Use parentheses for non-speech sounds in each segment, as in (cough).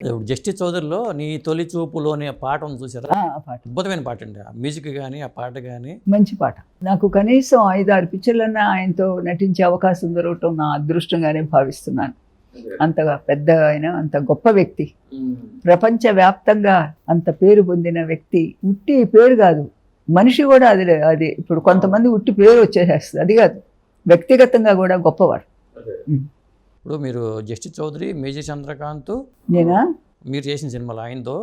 ఇప్పుడు జస్టిస్ చౌదరిలో నీ తొలి చూపులో అనే పాట ఉంది చూసారా? పాట. అద్భుతమైన పాట అండి. ఆ మ్యూజిక్ కానీ ఆ పాట కానీ మంచి పాట. నాకు కనీసం ఐదారు పిక్చర్లన్నా ఆయనతో నటించే అవకాశం దొరకటం నా అదృష్టంగానే భావిస్తున్నాను. అంతగా పెద్ద ఆయన అంత గొప్ప వ్యక్తి. ప్రపంచవ్యాప్తంగా అంత పేరు పొందిన వ్యక్తి. ఉట్టి పేరు కాదు. మనిషి కూడా అది అది ఇప్పుడు కొంతమంది ఉట్టి పేరు వచ్చేసేస్తుంది. అది కాదు. వ్యక్తిగతంగా కూడా గొప్పవాడు. ఇప్పుడు మీరు జస్టిస్ చౌదరి మేజర్ చంద్రకాంత్. నేనా? మీరు చేసిన సినిమాలు ఆయనతో.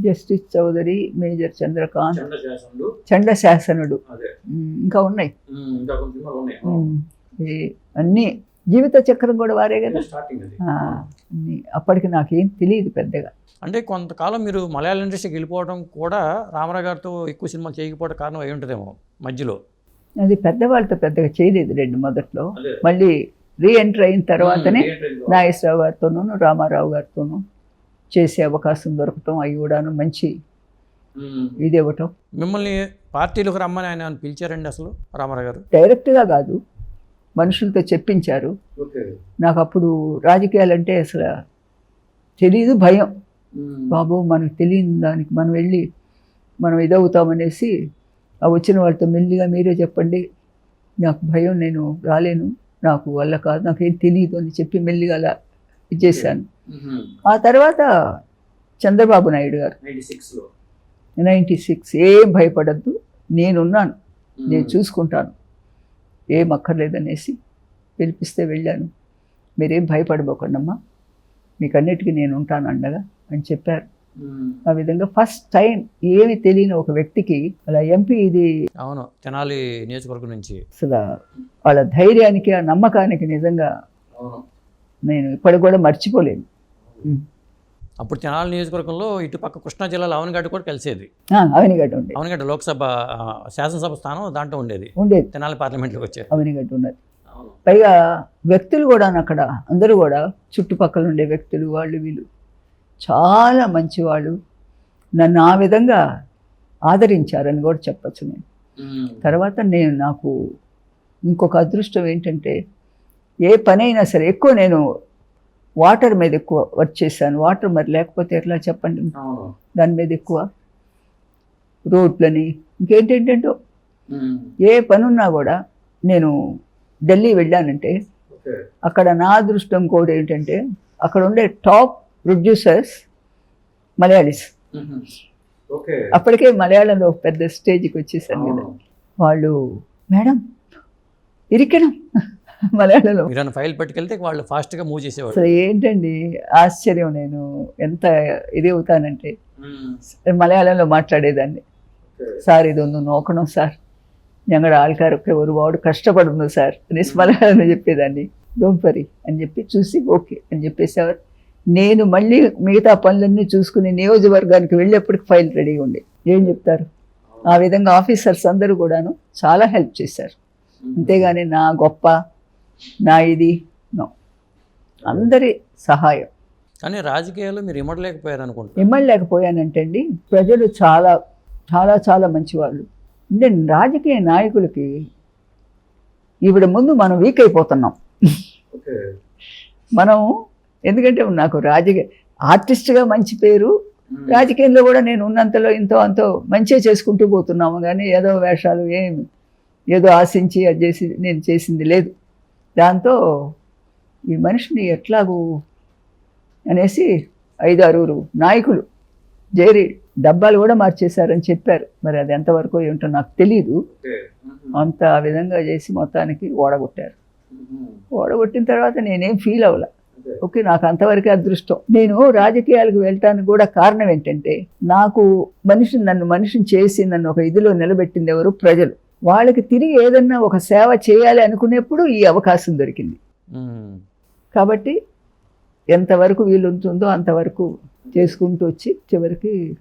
Justice Chowdary major Chandrakanth. చండశాసనుడు ఉమ్, ఇంకా ఉన్నాయి? అన్నీ జీవిత చక్రం కూడా వారే కదా. అప్పటికి నాకేం తెలియదు పెద్దగా. అంటే కొంతకాలం మీరు మలయాళ ఇండస్ట్రీకి వెళ్ళిపోవడం కూడా రామారావు గారితో ఎక్కువ సినిమాలు చేయకపోవడం కారణం అయి ఉంటుందేమో మధ్యలో. అది పెద్దవాళ్ళతో పెద్దగా చేయలేదు రెండు మొదట్లో. మళ్ళీ రీ ఎంటర్ అయిన తర్వాతనే నాగేశ్వరరావు గారితోనూ రామారావు గారితోనూ చేసే అవకాశం దొరకటం అవి కూడాను మంచి ఇది ఇవ్వటం. మిమ్మల్ని పార్టీలకు రమ్మని ఆయన పిలిచారండి అసలు రామారావు గారు? డైరెక్ట్గా కాదు మనుషులతో చెప్పించారు. నాకు అప్పుడు రాజకీయాలంటే అసలు తెలీదు భయం. బాబు మనకు తెలియని దానికి మనం వెళ్ళి మనం ఇదవుతామనేసి ఆ వచ్చిన వాళ్ళతో మెల్లిగా మీరే చెప్పండి. నాకు భయం నేను రాలేను. నాకు వల్ల కాదు నాకేం తెలియదు అని చెప్పి మెల్లిగా అలా ఇచ్చేసాను ఆ తర్వాత చంద్రబాబు నాయుడు గారు. నైంటీ సిక్స్ ఏం భయపడద్దు నేనున్నాను నేను చూసుకుంటాను. ఏం అక్కర్లేదనేసి పిలిపిస్తే వెళ్ళాను. మీరేం భయపడబోకండమ్మా మీకు అన్నిటికీ నేను ఉంటాను అండగా అని చెప్పారు. ఆ విధంగా ఫస్ట్ టైం ఏమి తెలియని ఒక వ్యక్తికి అలా ఎంపీ ఇది అవును తెనాలి నియోజకవర్గం నుంచి. అసలు వాళ్ళ ధైర్యానికి ఆ నమ్మకానికి నిజంగా నేను ఇప్పటికి కూడా మర్చిపోలేను. అప్పుడు తెనాలి నియోజకవర్గంలో ఇటుపక్క కృష్ణా జిల్లాలో అవనగడ్డ కూడా కలిసేది. ఆ, అవనిగడ్డ ఉండేది. అవనగడ్డ లోక్సభ శాసనసభ స్థానం దాంట్లో ఉండేది. ఉండేది. తెనాలి పార్లమెంట్లోకి వచ్చారు. అవనిగడ్డ ఉన్నది. పైగా వ్యక్తులు కూడా అక్కడ అందరూ కూడా చుట్టుపక్కల ఉండే వ్యక్తులు వాళ్ళు వీళ్ళు చాలా మంచివాళ్ళు. నన్ను ఆ విధంగా ఆదరించారని కూడా చెప్పచ్చు నేను. తర్వాత నేను నాకు ఇంకొక అదృష్టం ఏంటంటే ఏ పనైనా సరే ఎక్కువ నేను వాటర్ మీద ఎక్కువ వర్క్ చేశాను. వాటర్ మరి లేకపోతే ఎట్లా చెప్పండి? దాని మీద ఎక్కువ. రోడ్లని. ఇంకేంటేంటంటో ఏ పనున్నా కూడా నేను ఢిల్లీ వెళ్ళానంటే అక్కడ నా అదృష్టం కూడా ఏంటంటే అక్కడ ఉండే టాప్ ప్రొడ్యూసర్స్ మలయాళీస్ mm-hmm. అప్పటికే మలయాళంలో పెద్ద స్టేజ్కి వచ్చేసాను కదా. Oh. వాళ్ళు మేడం ఇరికడం మలయాళంలో. ఫైల్ పట్టుకెళ్తే వాళ్ళు ఫాస్ట్గా మూవ్ చేసేవాళ్ళు అసలు ఏంటండి? ఆశ్చర్యం నేను. ఎంత ఇది అవుతానంటే. Mm. మలయాళంలో మాట్లాడేదాన్ని. సార్ ఇది ఉంది నోకణం సార్. ఞడ ఆల్కారు ఎవరు వాడు కష్టపడుంది సార్. అనేసి mm. మలయాళం చెప్పేదాన్ని. డోంట్ వరీ అని చెప్పి చూసి ఓకే అని చెప్పేసి నేను మళ్ళీ మిగతా పనులన్నీ చూసుకుని నియోజకవర్గానికి వెళ్ళేప్పటికి ఫైల్ రెడీగా ఉండే. ఏం చెప్తారు? ఆ విధంగా ఆఫీసర్స్ అందరూ కూడాను చాలా హెల్ప్ చేశారు. అంతేగాని నా గొప్ప నా ఇది నో. అందరి సహాయం. కానీ రాజకీయాల్లో మీరు ఇమ్మడలేకపోయారు అనుకుంటా ఇమ్మలేకపోయానంటే అండి ప్రజలు చాలా చాలా చాలా మంచివాళ్ళు. అంటే రాజకీయ నాయకులకి ఈవిడ ముందు మనం వీక్ అయిపోతున్నాం. మనం ఎందుకంటే నాకు రాజకీయ ఆర్టిస్ట్గా మంచి పేరు రాజకీయంలో కూడా నేను ఉన్నంతలో ఇంతో అంతో మంచిగా చేసుకుంటూ పోతున్నాము. కానీ ఏదో వేషాలు ఏం ఏదో ఆశించి అది చేసి నేను చేసింది లేదు. దాంతో ఈ మనిషిని ఎట్లాగూ అనేసి ఐదు ఆరుగురు నాయకులు జేరి డబ్బాలు కూడా మార్చేశారని చెప్పారు. మరి అది ఎంతవరకు ఏమిటో నాకు తెలియదు అంత ఆ విధంగా చేసి మొత్తానికి ఓడగొట్టారు. ఓడగొట్టిన తర్వాత నేనేం ఫీల్ అవ్వలే. ఓకే నాకు అంతవరకే అదృష్టం. నేను రాజకీయాలకు వెళ్ళటానికి కూడా కారణం ఏంటంటే నాకు మనిషిని నన్ను మనిషిని చేసి నన్ను ఒక ఇదిలో నిలబెట్టింది ఎవరు? ప్రజలు. వాళ్ళకి తిరిగి ఏదన్నా ఒక సేవ చేయాలి అనుకునేప్పుడు ఈ అవకాశం దొరికింది. కాబట్టి ఎంతవరకు వీలుంటుందో అంతవరకు చేసుకుంటూ వచ్చి చివరికి.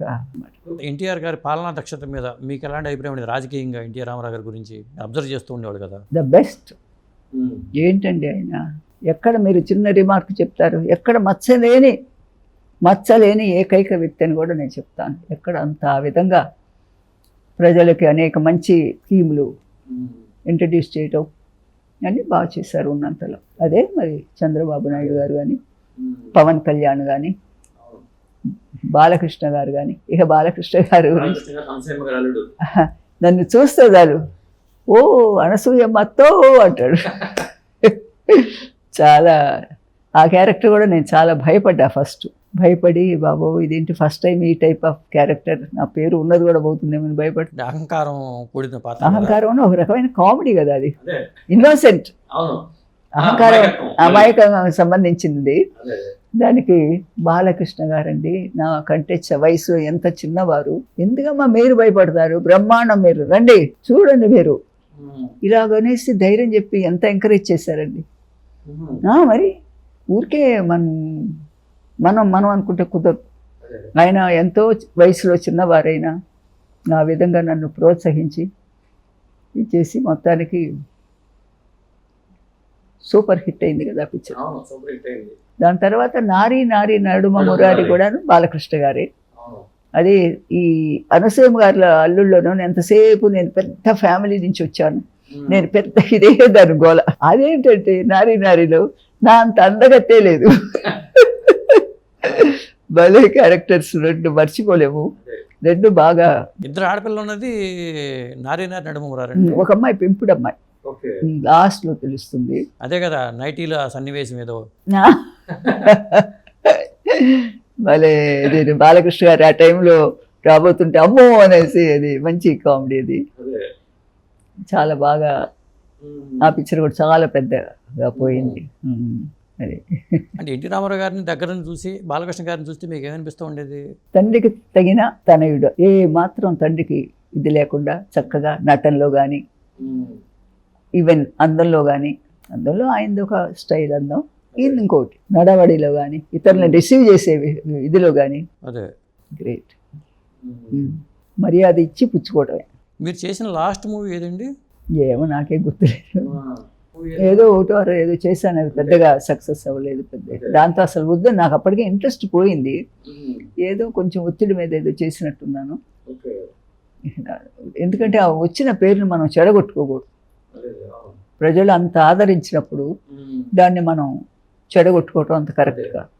ఎన్టీఆర్ గారి పాలనా దక్షత మీద మీకు ఎలాంటి అభిప్రాయం ఉండేది? రాజకీయంగా ఎన్టీఆర్ రామారావు గారి గురించి అబ్జర్వ్ చేస్తూ ఉండేవాడు కదా? ద బెస్ట్ ఏంటండి ఆయన? ఎక్కడ మీరు చిన్న రిమార్క్ చెప్తారు? ఎక్కడ మచ్చలేని మచ్చలేని ఏకైక వ్యక్తి అని కూడా నేను చెప్తాను. ఎక్కడ అంత ఆ విధంగా ప్రజలకి అనేక మంచి స్కీములు ఇంట్రడ్యూస్ చేయటం అని బాగా చేశారు ఉన్నంతలో. అదే మరి చంద్రబాబు నాయుడు గారు కానీ పవన్ కళ్యాణ్ కానీ బాలకృష్ణ గారు కానీ ఇక బాలకృష్ణ గారు నన్ను చూస్తే చాలు. ఓ అనసూయమ్మతో అంటాడు. (laughs) చాలా ఆ క్యారెక్టర్ కూడా నేను చాలా భయపడ్డా ఫస్ట్ భయపడి బాబు ఇదేంటి ఫస్ట్ టైం ఈ టైప్ ఆఫ్ క్యారెక్టర్ నా పేరు ఉన్నది కూడా పోతుందేమని భయపడి అహంకారం కూడిన పాత్ర. అహంకారం ఒక రకమైన కామెడీ కదా అది. ఇన్నోసెంట్ అవును. అహంకారం. అమాయకంగా సంబంధించింది. అదే. దానికి బాలకృష్ణ గారండి నా కంటే చ- వయసు ఎంత చిన్నవారు? ఎందుకమ్మా మీరు భయపడతారు? బ్రహ్మాండం మీరు. రండి చూడండి మీరు. ఇలాగనేసి ధైర్యం చెప్పి ఎంత ఎంకరేజ్ చేశారండి. మరి ఊరికే మన మనం మనం అనుకుంటే కుదరదు. ఆయన ఎంతో వయసులో చిన్నవారైనా ఆ విధంగా నన్ను ప్రోత్సహించి ఇచ్చేసి మొత్తానికి సూపర్ హిట్ అయింది కదా పిక్చర్. దాని తర్వాత నారీ నారీ నడుమ మురారి కూడా బాలకృష్ణ గారే. అది ఈ అనసూయం గారి అల్లుళ్ళలోనూ నేను ఎంతసేపు నేను పెద్ద ఫ్యామిలీ నుంచి వచ్చాను. నేను పెద్ద ఇదే దాని గోల అదేంటంటే నారీ నారిలో నా అంత అందగత్తే లేదు. భలే క్యారెక్టర్స్ రెండు మర్చిపోలేము. రెండు బాగా ఇద్దరు ఆడపిల్లలు ఉన్నది నారీ నారి నడుమరారండి ఒక అమ్మాయి పెంపుడు అమ్మాయి. ఓకే. లాస్ట్లో తెలుస్తుంది. అదే కదా నైటీలో ఆ సన్నివేశం ఏదో. భలే ఇది బాలకృష్ణ గారు ఆ టైంలో రాబోతుంటే అమ్మో అనేసి అది మంచి కామెడీ అదే. చాలా బాగా ఆ పిక్చర్ కూడా చాలా పెద్దగా పోయింది. అది. అంటే ఎన్టీ రామారావు గారిని దగ్గర చూసి బాలకృష్ణ గారిని చూస్తే మీకు ఏమనిపిస్తూ ఉండేది? తండ్రికి తగిన తనయుడు. ఏ మాత్రం తండ్రికి ఇది లేకుండా చక్కగా నటనలో కానీ ఈవెన్ అందంలో కానీ అందంలో ఆయనది ఒక స్టైల్ అందం. ఇది ఇంకోటి నడవడిలో కానీ ఇతరులను రిసీవ్ చేసే ఇదిలో కానీ అదే. గ్రేట్. మర్యాద ఇచ్చి పుచ్చుకోవటమే. మీరు చేసిన లాస్ట్ మూవీ ఏదండి? ఏమో నాకే గుర్తులేదు. ఏదో? ఒకటో ఏదో చేశాను. అది పెద్దగా సక్సెస్ అవ్వలేదు పెద్ద దాంతో అసలు వద్దు. నాకు అప్పటికే ఇంట్రెస్ట్ పోయింది. ఏదో కొంచెం ఒత్తిడి మీద ఏదో చేసినట్టున్నాను. ఓకే. ఎందుకంటే ఆ వచ్చిన పేరుని మనం చెడగొట్టుకోకూడదు. ప్రజలు అంత ఆదరించినప్పుడు దాన్ని మనం చెడగొట్టుకోవటం అంత కరెక్ట్ కాదు.